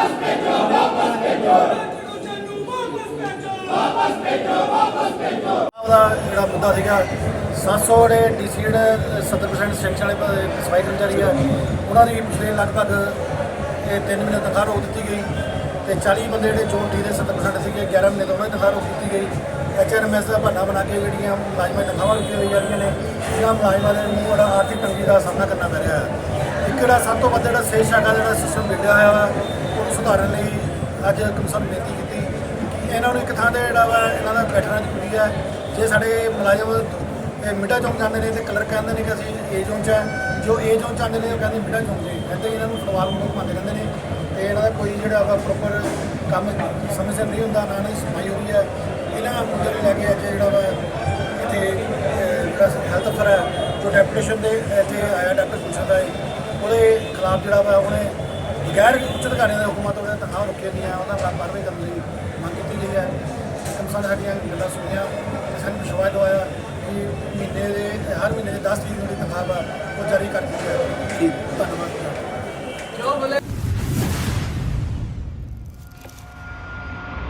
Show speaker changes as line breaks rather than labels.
वापस भेजो वापस भेजो ਵਾਪਸ ਭੇਜੋ ਵਾਪਸ ਭੇਜੋ ਦਾ ਜਿਹੜਾ ਮੁੱਦਾ ਸੀਗਾ 700 ਦੇ ਡੀਸੀ ਜਿਹੜੇ 70% ਸੈਕਸ਼ਨ ਵਾਲੇ ਪ- ਸਫ਼ਾਈ ਕਰਮਚਾਰੀ ਆ, ਉਹਨਾਂ ਦੀ ਪਿਛਲੇ ਲਗਭਗ, ਇਹ 3 ਮਹੀਨੇ ਤਨਖਾਹ ਰੋਕ ਦਿੱਤੀ ਗਈ ਤੇ 40 ਬੰਦੇ ਜਿਹੜੇ ਚੋਟੀ ਦੇ 70% ਸੀਗੇ 11 ਮਹੀਨੇ ਤੋਂ ਉਹਨਾਂ ਦੀ ਤਨਖਾਹ ਰੋਕ ਦਿੱਤੀ ਗਈ। ਐਚਆਰਐਮਐਸ ਦਾ ਬਹਾਨਾ ਬਣਾ ਕੇ ਜਿਹੜੀਆਂ ਮੁਲਾਜ਼ਮਾਂ ਦੀਆਂ ਤਨਖਾਹਾਂ ਰੁਕੀਆਂ ਹੋਈਆਂ ਜਾਂਦੀਆਂ ਨੇ, ਇਹਨਾਂ ਮੁਲਾਜ਼ਮਾਂ ਦੇ ਨੂੰ ਬੜਾ ਆਰਥਿਕ ਤੰਗੀ ਦਾ ਸਾਹਮਣਾ ਕਰਨਾ ਪੈ ਰਿਹਾ। ਹੈ ਜਿਹੜਾ ਸਭ ਤੋਂ ਵੱਧ ਜਿਹੜਾ ਸੇਸ਼ ਸ਼ਾਖਾ ਜਿਹੜਾ ਸਿਸਟਮ ਵਿਗੜਿਆ ਹੋਇਆ ਵਾ, ਉਹਨੂੰ ਸੁਧਾਰਨ ਲਈ ਅੱਜ ਕਮਿਸ਼ਨ ਬੇਨਤੀ ਕੀਤੀ ਕਿ ਇਹਨਾਂ ਨੂੰ ਇੱਕ ਥਾਂ ਤੇ ਜਿਹੜਾ ਵਾ, ਇਹਨਾਂ ਦਾ ਬੈਠਣਾ ਜ਼ਰੂਰੀ ਹੈ ਜੇ ਸਾਡੇ ਮੁਲਾਜ਼ਮ, ਇਹ ਮਿੱਡਾ ਚੌਂਕ ਜਾਂਦੇ ਨੇ ਤੇ ਕਲਰ ਕਹਿੰਦੇ ਨੇ ਕਿ ਅਸੀਂ ਏ ਜ਼ੋਨ 'ਚ ਹੈ ਜੋ ਏ ਜ਼ੋਨ 'ਚ ਆਉਂਦੇ ਨੇ, ਉਹ ਕਹਿੰਦੇ ਮਿੱਡਾ ਚੌਂਕ ਜੀ। ਕਹਿੰਦੇ ਇਹਨਾਂ ਨੂੰ ਫੁਟਬਾਲ ਨੂੰ ਘੁਮਾਉਂਦੇ ਰਹਿੰਦੇ ਨੇ ਤੇ ਇਹਨਾਂ ਦਾ ਕੋਈ ਜਿਹੜਾ ਵਾ ਪ੍ਰੋਪਰ ਕੰਮ ਸਮੇਂ ਸਿਰ ਨਹੀਂ ਹੁੰਦਾ, ਨਾ ਇਹਨਾਂ ਦੀ ਸਫ਼ਾਈ ਹੋਈ ਹੈ ਇਹਨਾਂ ਮੁੱਦੇ ਨੂੰ ਲੈ ਕੇ ਅੱਜ ਜਿਹੜਾ ਵਾ, ਇੱਥੇ ਜਿਹੜਾ ਹੈਲਥ ਅਫਸਰ ਹੈ ਜੋ ਡੈਪੂਟੇਸ਼ਨ ਦੇ ਇੱਥੇ ਆਇਆ ਖਿਲਾਫ ਜਿਹੜਾ ਵਾ ਉਹਨੇ ਗੈਰ ਉੱਚ ਅਧਿਕਾਰੀਆਂ ਦੇ ਹੁਕਮਾਂ ਤੋਂ ਜਿਹੜਾ ਤਨਖਾਹ ਰੁਕੀਆਂ ਗਈਆਂ ਉਹਨਾਂ ਦਾ ਕਾਰਵਾਈ ਕਰਨ ਲਈ ਮੰਗ ਕੀਤੀ ਗਈ ਹੈ। ਕਮਸਾਂ ਸਾਡੀਆਂ ਗੱਲਾਂ ਸੁਣੀਆਂ ਤੇ ਸਾਨੂੰ ਵਿਸ਼ਵਾਸ ਦਵਾਇਆ ਕਿ ਮਹੀਨੇ ਦੇ ਹਰ ਮਹੀਨੇ ਦੇ 10 ਤਰੀਕ ਨੂੰ ਤਨਖਾਹ ਵਾ ਉਹ ਜਾਰੀ ਕਰ ਦਿੱਤੀ ਜਾਵੇਗੀ ਧੰਨਵਾਦ।